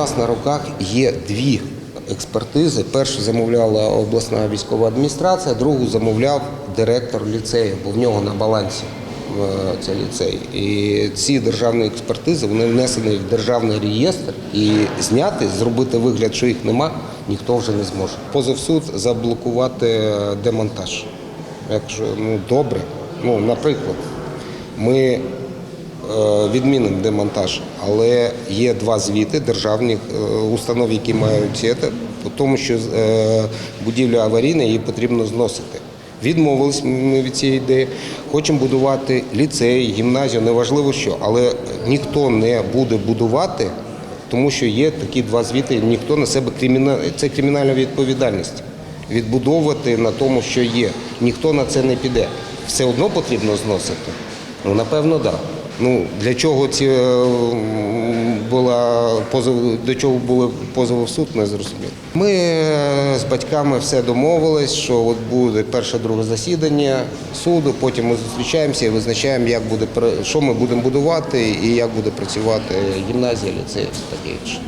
нас на руках є дві експертизи. Першу замовляла обласна військова адміністрація, другу замовляв директор ліцею, бо в нього на балансі е, цей ліцей. І ці державні експертизи вони внесені в державний реєстр і зняти, зробити вигляд, що їх нема, ніхто вже не зможе. Позов суд заблокувати демонтаж. Я кажу, ну добре. Ну, наприклад, ми е, демонтаж, але є два звіти державних е, установ, які мають це, тому, що е, будівля аварійна, її потрібно зносити. Відмовились ми від цієї ідеї. Хочемо будувати ліцей, гімназію, неважливо що, але ніхто не буде будувати, тому що є такі два звіти. Ніхто на себе криміна... це кримінальна відповідальність. Відбудовувати на тому, що є. Ніхто на це не піде. Все одно потрібно зносити. Ну, напевно, так. Да. Ну, для чого ці е, була позов, до чого були позови в суд, не зрозуміло. Ми е, з батьками все домовились, що от буде перше друге засідання суду, потім ми зустрічаємося і визначаємо, як буде що ми будемо будувати і як буде працювати гімназія, ліцей, таке інше.